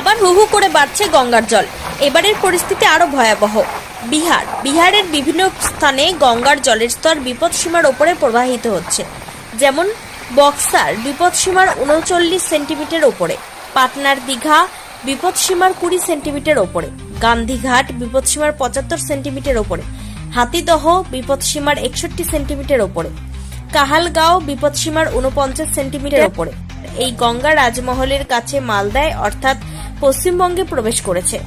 আবার হু হু করে বাড়ছে গঙ্গার জল। এবারের পরিস্থিতি আরও ভয়াবহ। বিহার, বিহারের বিভিন্ন স্থানে গঙ্গার জলের স্তর বিপদসীমার ওপরে প্রবাহিত হচ্ছে। যেমন বক্সার বিপদসীমার উনচল্লিশ সেন্টিমিটার ওপরে, পাটনার দীঘা বিপদসীমার কুড়ি সেন্টিমিটার ওপরে, গান্ধীঘাট বিপদসীমার পঁচাত্তর সেন্টিমিটার ওপরে, হাতিদহ বিপদসীমার একষট্টি সেন্টিমিটার ওপরে, কাহালগাঁও বিপদসীমার উনপঞ্চাশ সেন্টিমিটার ওপরে। এই গঙ্গা রাজমহলের কাছে মালদায়, অর্থাৎ পশ্চিমবঙ্গে প্রবেশ করেছে।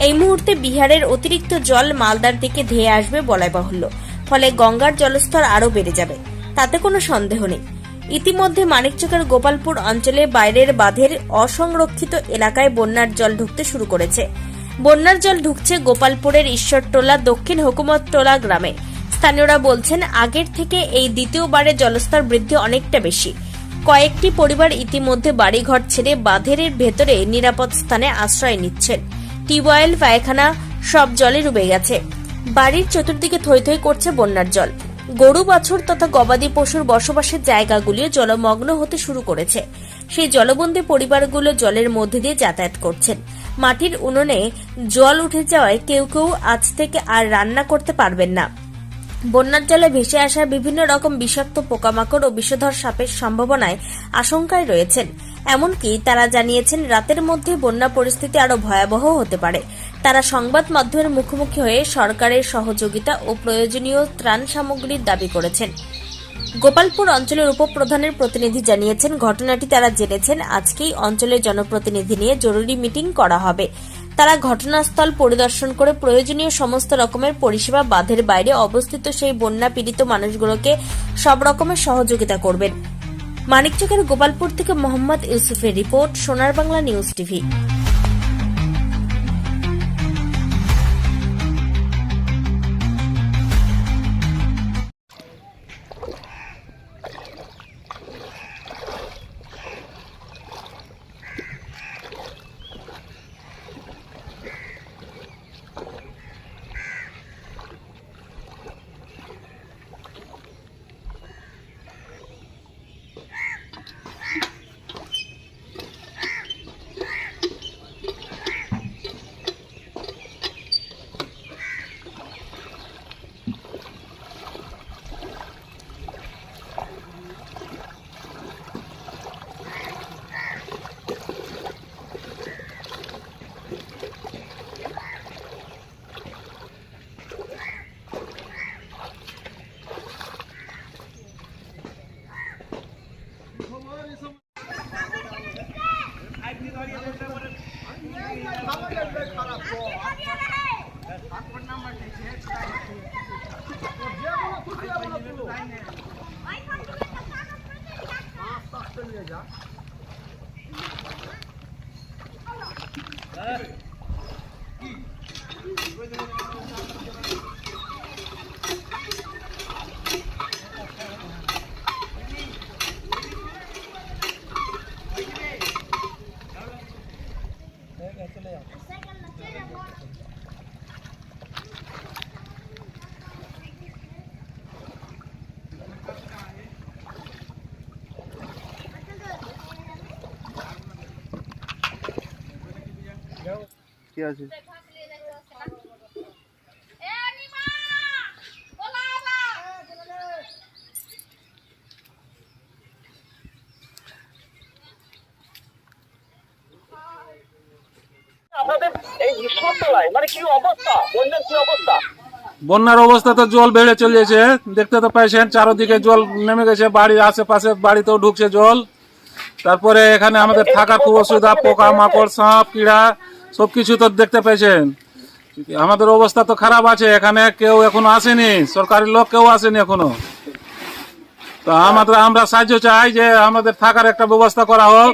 এই মুহূর্তে বিহারের অতিরিক্ত জল মালদার দিকে ধেয়ে আসবে বলাই বাহুল্য। ফলে গঙ্গার জলস্তর আরও বেড়ে যাবে। তাতে কোনো সন্দেহ নেই। ইতিমধ্যে মানিকচকের গোপালপুর অঞ্চলে বাইরের বাঁধের অসংরক্ষিত এলাকায় বন্যার জল ঢুকতে শুরু করেছে। বন্যার জল ঢুকছে গোপালপুরের ঈশ্বরটোলা, দক্ষিণ হুকুমতটোলা গ্রামে। স্থানীয়রা বলছেন, আগের থেকে এই দ্বিতীয়বারের জলস্তর বৃদ্ধি অনেকটা বেশি। কয়েকটি পরিবার ইতিমধ্যে বাড়িঘর ছেড়ে বাঁধের ভেতরে নিরাপদ স্থানে আশ্রয় নিচ্ছেন। টিউবওয়েল, পায়খানা, সব জলে ডুবে গেছে। বাড়ির চতুর্দিকে থই থই করছে বন্যার জল। গরু, বাছুর তথা গবাদি পশুর বসবাসের জায়গাগুলিও জলমগ্ন হতে শুরু করেছে। সেই জলবন্দী পরিবারগুলো জলের মধ্যে দিয়ে যাতায়াত করছেন। মাটির উনুনে জল উঠে যাওয়ায় কেউ কেউ আজ থেকে আর রান্না করতে পারবেন না। বন্যার জলে ভেসে আসা বিভিন্ন রকম বিষাক্ত পোকামাকড় ও বিষধর সাপের সম্ভাবনায় আশঙ্কায় রয়েছেন। এমনকি তারা জানিয়েছেন রাতের মধ্যে বন্যা পরিস্থিতি আরও ভয়াবহ হতে পারে। তারা সংবাদ মাধ্যমের মুখোমুখি হয়ে সরকারের সহযোগিতা ও প্রয়োজনীয় ত্রাণ সামগ্রীর দাবি করেছেন। গোপালপুর অঞ্চলের উপপ্রধানের প্রতিনিধি জানিয়েছেন, ঘটনাটি তারা জেনেছেন, আজকেই অঞ্চলের জনপ্রতিনিধি নিয়ে জরুরি মিটিং করা হবে। তারা ঘটনাস্থল পরিদর্শন করে প্রয়োজনীয় সমস্ত রকমের পরিষেবা বাঁধের বাইরে অবস্থিত সেই বন্যা পীড়িত মানুষগুলোকে সব রকমের সহযোগিতা করবেন। মানিকচকের গোপালপুর থেকে মোহাম্মদ ইউসুফের রিপোর্ট সোনার বাংলা নিউজ টিভি। যা কি আছে? মানে কি অবস্থা? বন্যার অবস্থা? তো জল বেড়ে চলেছে। দেখতে তো পাইছেন চারোদিকে জল নেমে গেছে বাড়ির আশেপাশে বাড়িতেও ঢুকছে জল। তারপরে এখানে আমাদের থাকা খুব অসুবিধা পোকা মাকড় সাপ কিড়া। সবকিছু তো দেখতে পাইছেন আমাদের অবস্থা তো খারাপ আছে এখানে কেউ এখনও আসেনি সরকারি লোক কেউ আসেনি এখনও। তো আমাদের আমরা সাহায্য চাই যে আমাদের থাকার একটা ব্যবস্থা করা হোক।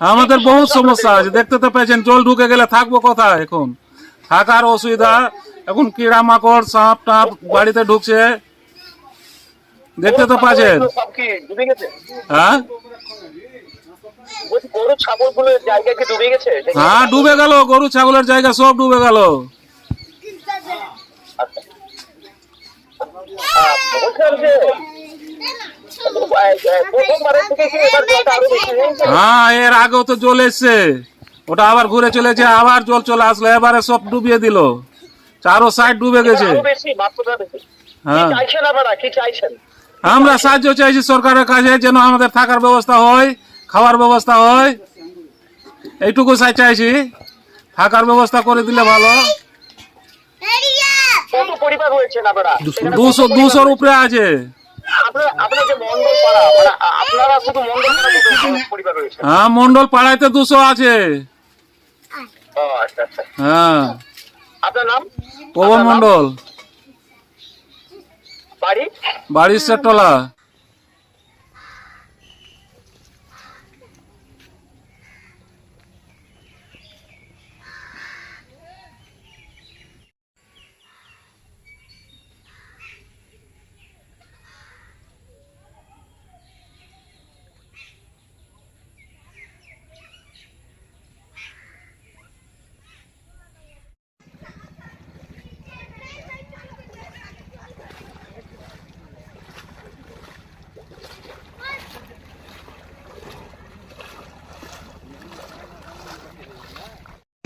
আমাদের বহুত সমস্যা আছে দেখতে তো পেয়েছেন জল ঢুকে গেলে থাকব কোথায় এখন? থাকার অসুবিধা এখন কিড়া মাকড় সাপ টাপ বাড়িতে ঢুকছে। দেখতে তো পাচ্ছেন। সব হ্যাঁ? গরু ছাগল জায়গা কি ডুবে গেছে? হ্যাঁ ডুবে গেল গরু ছাগলের জায়গা সব ডুবে গেল। হ্যাঁ এর আগেও তো জল এসছে। ওটা আবার ঘুরে চলেছে আবার জল চলে আসলো এবারে সব ডুবিয়ে দিল। চারো সাইড ডুবে গেছে। হ্যাঁ। আমরা সাহায্য চাইছি সরকারের কাছে যেন আমাদের থাকার ব্যবস্থা হয়। খাওয়ার ব্যবস্থা হয়। এইটুকু চাই চাইছি থাকার ব্যবস্থা করে দিলে ভালো। দুশো দুশোর উপরে আছে। মানে হ্যাঁ মন্ডল পাড়াইতে দুশো আছে। আচ্ছা আচ্ছা। হ্যাঁ। পবন মন্ডল বাড়ি? বাড়ির সেটলা।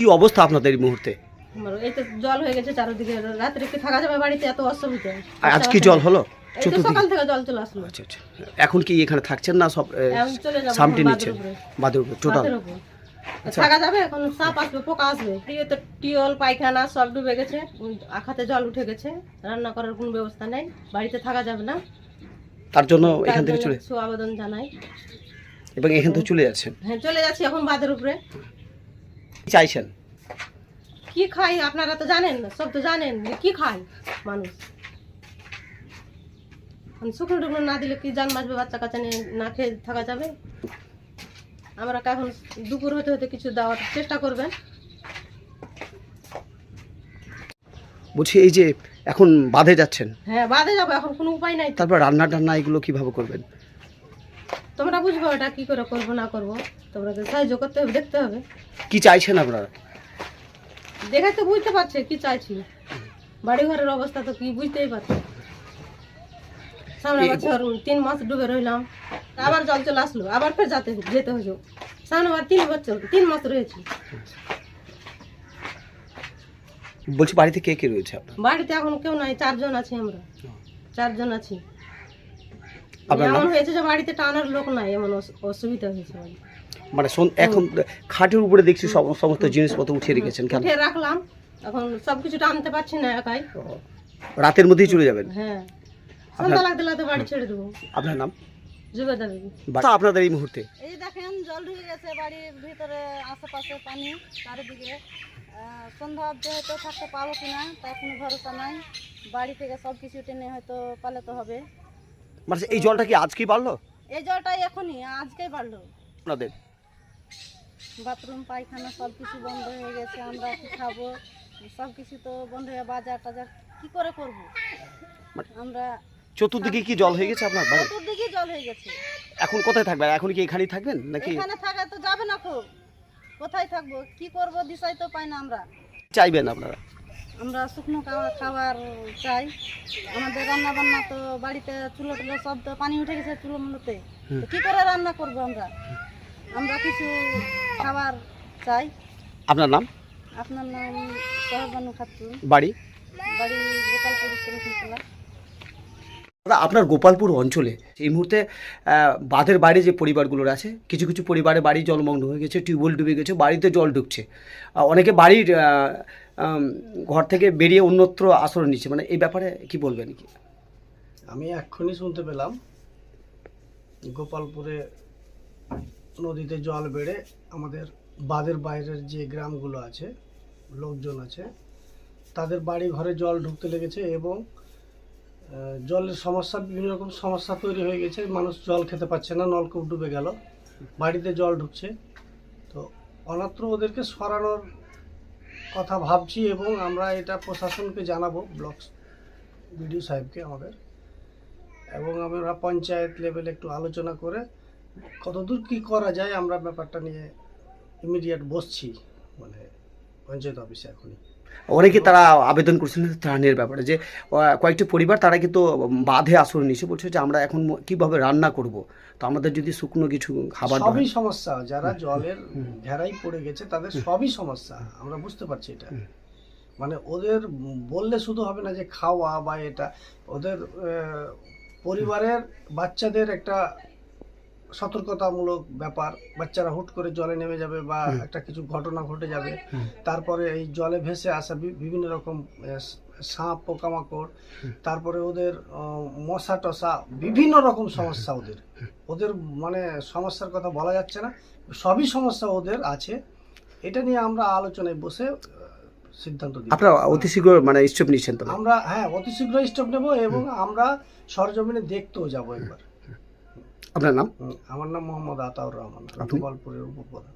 কি অবস্থা আপনাদের এই মুহূর্তে? এই তো জল হয়ে গেছে চারিদিকে রাত্রে কি থাকা যাবে বাড়িতে? এত অসুবিধা আজ কি জল হলো? এই তো সকাল থেকে জল চলে আসলো। আচ্ছা আচ্ছা। এখন কি এখানে থাকছেন না সব সামটি নিচ্ছেন? বাদের উপরে। টোটাল উপর। থাকা যাবে এখন সাপ আসবে পোকা আসবে। এই তো টিওল পায়খানা সব ডুবে গেছে উম, আখাতে জল উঠে গেছে। রান্না করার কোনো ব্যবস্থা নেই বাড়িতে থাকা যাবে না। তার জন্য এখান থেকে চলে আবেদন জানাই। এবং এখান থেকে চলে যাচ্ছেন? হ্যাঁ চলে যাচ্ছি এখন বাদের উপরে। চাইছেন? কি খাই আপনারা তো জানেন না সব তো জানেন যে কি খায় মানুষ। শুকনো টুকনো না দিলে কি জান বাঁচবে বাচ্চা কাচ্চা নিয়ে না খেয়ে থাকা যাবে? আমরা এখন দুপুর হতে হতে কিছু দেওয়ার চেষ্টা করবেন। বলছি এই যে এখন বাঁধে যাচ্ছেন? হ্যাঁ বাদে যাব এখন কোনো উপায় নাই। তারপর রান্না টান্না এগুলো কীভাবে করবেন? তোমরা বুঝব এটা কি করে করব না করব। তোমরা সাহায্য করতে হবে দেখতে হবে। কি চাইছেন আপনারা? দেখে তো বুঝতে পারছে কি চাইছি। বাড়ি ঘরের অবস্থা তো কি বুঝতেই পারছে সামনে বছর তিন মাস ডুবে রইলাম আবার জল চলে আসলো আবার ফের যেতে যেতে হলো সামনে বার তিন বছর তিন মাস রয়েছি। বলছি বাড়িতে কে কে রয়েছে আপনার? বাড়িতে এখন কেউ নাই চারজন আছি আমরা। চারজন আছি। আপনার নাম? এমন হয়েছে যে বাড়িতে টানার লোক নাই এমন অসুবিধা হয়েছে মানে এখন খাটের উপরে দেখছি সব- সমস্ত জিনিসপত্র উঠিয়ে রেখেছেন কেন? রাখলাম এখন সবকিছু টানতে পারছি না একাই। রাতের মধ্যেই চলে যাবেন? হ্যাঁ। সন্ধ্যা লাগতে লাগতে বাড়ি ছেড়ে দেবো। আপনার নাম? জুবেদা আপনাদের এই মুহূর্তে? এই দেখেন জল ঢুকে গেছে বাড়ির ভিতরে আশেপাশে পানি চারিদিকে। সন্ধ্যা অব্দি হয়তো থাকতে পারব কিনা তার কোনো ভরসা নাই। বাড়ি থেকে সব কিছু টেনে হয়তো পালাতে হবে। মানে এই জলটা কি আজকেই বাড়লো? এই জলটাই এখনই আজকেই বাড়লো। আপনাদের বাথরুম পায়খানা সব কিছু বন্ধ হয়ে গেছে আমরা কি খাব? সব কিছু তো বন্ধ হয়ে বাজার টাজার কি করে করব? আমরা চতুর্দিকে কি জল হয়ে গেছে আপনার বাড়ি চতুর্দিকে জল হয়ে গেছে। এখন কোথায় থাকবেন? এখন কি এখানেই থাকবেন নাকি? এখানে থাকা তো যাবে না খুব। কোথায় থাকব? কি করব? দিশাই তো পাই না আমরা। চাইবেন আপনারা। আমরা শুকনো খাবার চাই। আমাদের রান্না বান্না তো বাড়িতে চুলো টুলো সব তো পানি উঠে গেছে চুলো মুলোতে কি করে রান্না করব আমরা? আমরা কিছু খাবার চাই। আপনার নাম? আপনার নাম সহবানু খাতুন। বাড়ি? বাড়ি গোপালপুর দাদা আপনার গোপালপুর অঞ্চলে এই মুহূর্তে বাঁধের বাইরে যে পরিবারগুলোর আছে কিছু কিছু পরিবারে বাড়ি জলমগ্ন হয়ে গেছে টিউবওয়েল ডুবে গেছে বাড়িতে জল ঢুকছে। অনেকে বাড়ির ঘর থেকে বেরিয়ে অন্যত্র আশ্রয় নিচ্ছে। মানে এই ব্যাপারে কি বলবেন কি? আমি এক্ষুনি শুনতে পেলাম, গোপালপুরে নদীতে জল বেড়ে আমাদের বাঁধের বাইরের যে গ্রামগুলো আছে, লোকজন আছে, তাদের বাড়ি ঘরে জল ঢুকতে লেগেছে এবং জলের সমস্যা, বিভিন্ন রকম সমস্যা তৈরি হয়ে গেছে। মানুষ জল খেতে পারছে না, নলকূপ ডুবে গেল, বাড়িতে জল ঢুকছে। তো অনাত্র ওদেরকে সরানোর কথা ভাবছি এবং আমরা এটা প্রশাসনকে জানাব, ব্লক বিডিও সাহেবকে আমাদের। এবং আমরা পঞ্চায়েত লেভেলে একটু আলোচনা করে কতদূর কি করা যায় আমরা ব্যাপারটা নিয়ে ইমিডিয়েট বসছি মানে পঞ্চায়েত অফিসে এখনই। অনেকে তারা আবেদন করছিলেন ত্রাণের ব্যাপারে যে কয়েকটি পরিবার তারা কিন্তু বাঁধে আসর নিয়েছে বলছে যে আমরা এখন কীভাবে রান্না করব? তো আমাদের যদি শুকনো কিছু খাবার সবই সমস্যা যারা জলের ঘেরাই পড়ে গেছে তাদের সবই সমস্যা আমরা বুঝতে পারছি এটা। মানে ওদের বললে শুধু হবে না যে খাওয়া বা এটা ওদের পরিবারের বাচ্চাদের একটা সতর্কতামূলক ব্যাপার। বাচ্চারা হুট করে জলে নেমে যাবে বা একটা কিছু ঘটনা ঘটে যাবে। তারপরে এই জলে ভেসে আসা বিভিন্ন রকম সাপ পোকামাকড় তারপরে ওদের মশা টশা বিভিন্ন রকম সমস্যা ওদের। ওদের মানে সমস্যার কথা বলা যাচ্ছে না। সবই সমস্যা ওদের আছে। এটা নিয়ে আমরা আলোচনায় বসে সিদ্ধান্ত দিই আপনারা অতি শীঘ্র মানে স্টেপ নিচ্ছেন তো আমরা হ্যাঁ অতি শীঘ্র স্টেপ নেব এবং আমরা সরজমিনে দেখতেও যাব একবার। আপনার নাম আমার নাম মোহাম্মদ আতাউর রহমান? গোপালপুরের উপপ্রধান